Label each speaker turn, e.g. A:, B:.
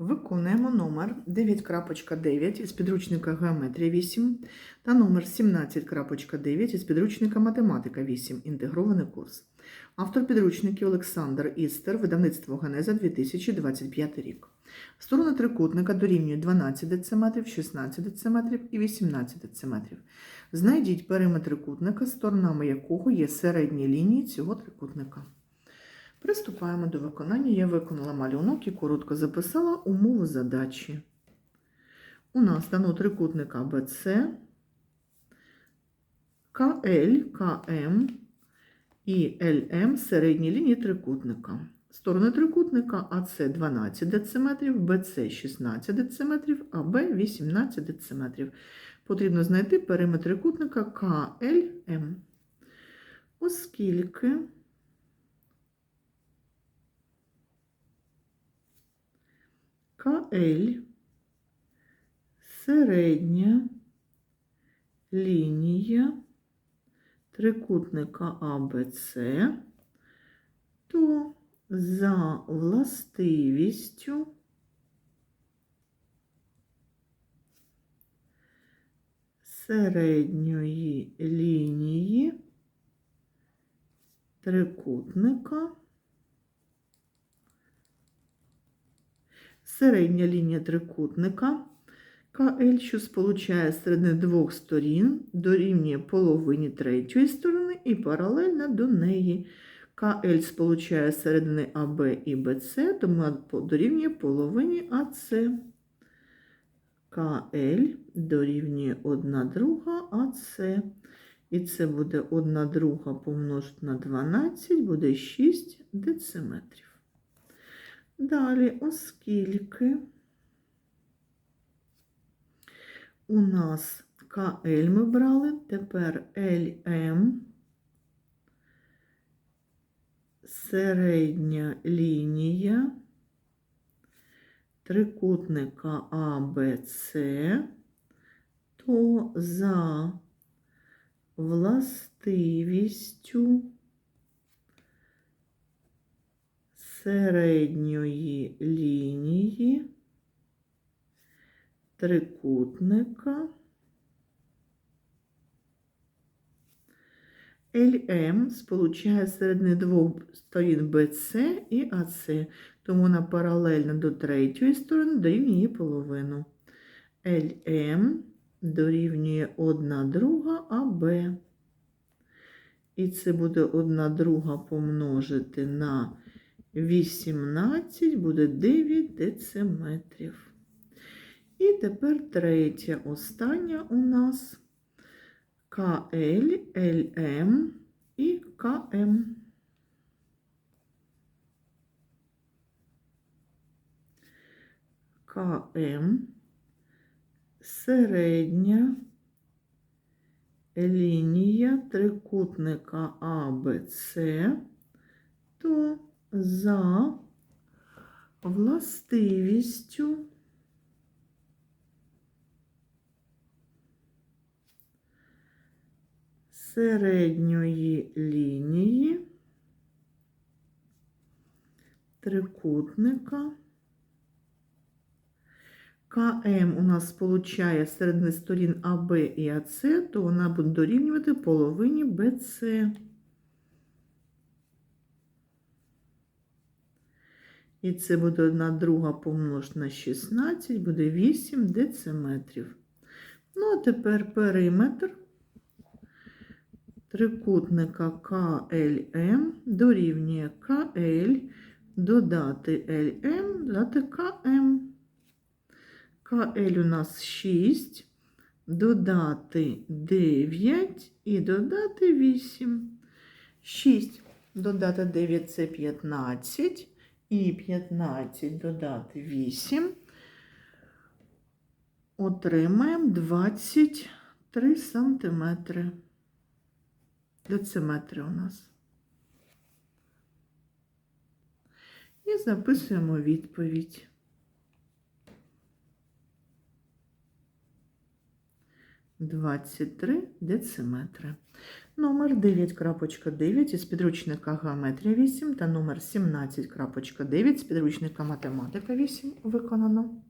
A: Виконуємо номер 9.9 із підручника Геометрія 8 та номер 17.9 із підручника Математика 8. Інтегрований курс. Автор підручників Олександр Істер, видавництво Генеза 2025 рік. Сторони трикутника дорівнюють 12 дециметрів, 16 дециметрів і 18 дециметрів. Знайдіть периметр трикутника, сторонами якого є середні лінії цього трикутника. Приступаємо до виконання. Я виконала малюнок і коротко записала умову задачі. У нас дано трикутник АБЦ, КЛ, КМ і ЛМ середні лінії трикутника. Сторони трикутника АС 12 дециметрів, БЦ 16 дециметрів, АБ 18 дециметрів. Потрібно знайти периметр трикутника КЛМ. Оскільки КЛ середня лінія трикутника АБЦ, то за властивістю середньої лінії трикутника середня лінія трикутника КЛ, що сполучає середини двох сторін, дорівнює половині третьої сторони і паралельно до неї. КЛ сполучає середини АБ і БЦ, тому дорівнює половині АЦ. КЛ дорівнює 1 друга АЦ. І це буде 1 друга помножити на 12, буде 6 дециметрів. Далі, оскільки у нас КЛ ми брали, тепер ЛМ середня лінія трикутника АБЦ, то за властивістю середньої лінії трикутника ЛМ сполучає середини двох сторін БЦ і АЦ, тому вона паралельно до третьої сторони дорівнює її половину. ЛМ дорівнює 1 друга АБ. І це буде 1 друга помножити на 18 буде 9 дециметрів. І тепер третя, остання у нас КЛ, ЛМ і КМ. КМ середня лінія трикутника АБЦ, то за властивістю середньої лінії трикутника КМ у нас сполучає середини сторін АБ і АЦ, то вона буде дорівнювати половині БЦ. І це буде 1 друга помножити на 16, буде 8 дециметрів. Ну, а тепер периметр трикутника КЛМ дорівнює КЛ, додати ЛМ, додати КМ. КЛ у нас 6, додати 9 і додати 8. 6 додати 9 це 15. І 15 додати 8. Отримаємо 23 сантиметри. Дециметри у нас. І записуємо відповідь. 23 дециметри. Номер 9.9 із підручника Геометрія 8 та номер 17.9 з підручника Математика 8 виконано.